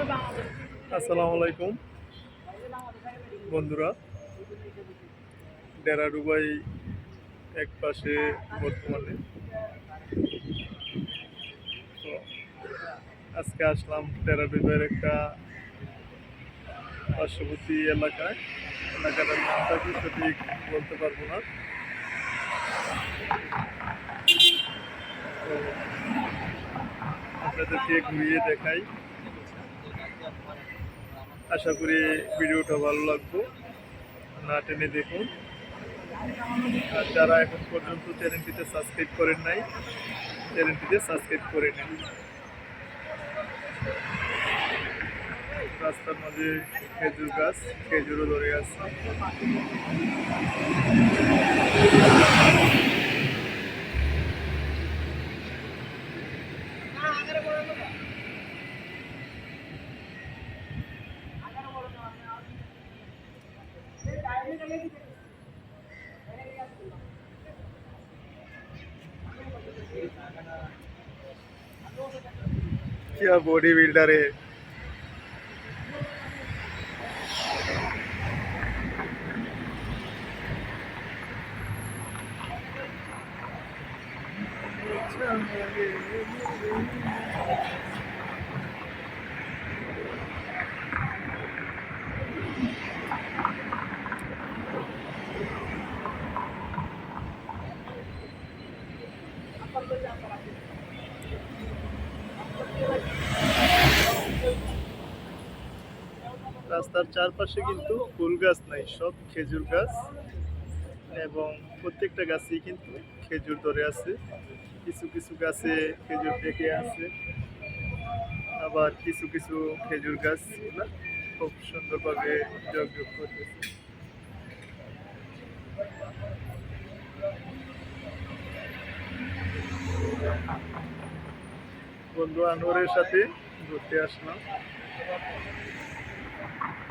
আসসালামু আলাইকুম। বন্ধুরা, ডেরা ডুবাই এক পাশে বর্তমানে। তো আজকে আসলাম ডেরা ডুবাইয়ের একটা পার্শ্ববর্তী এলাকায়। এলাকাটার নামটা কি সঠিক বলতে পারব না। আপনাদেরকে ঘুরিয়ে দেখাই। আশা করি ভিডিওটা ভালো লাগবে। না টেনে দেখুন। আর যারা এখন পর্যন্ত চ্যানেলটিতে সাবস্ক্রাইব করেন নাই, চ্যানেলটিতে সাবস্ক্রাইব করে নিন। রাস্তার মাঝে খেজুর গাছ, খেজুরও ধরে আছে। क्या बॉडी बिल्डर है? রাস্তার চারপাশে কিন্তু ফুল গাছ নাই, সব খেজুর গাছ। এবং প্রত্যেকটা গাছেই কিন্তু খেজুর ধরে আছে। কিছু কিছু গাছে খেজুর পেকে আছে। আবার কিছু কিছু খেজুর গাছ খুব সুন্দরভাবে জগজগ করতেছে। বন্ধু আনোয়ারের সাথে ঘুরতে আসলাম। Yeah.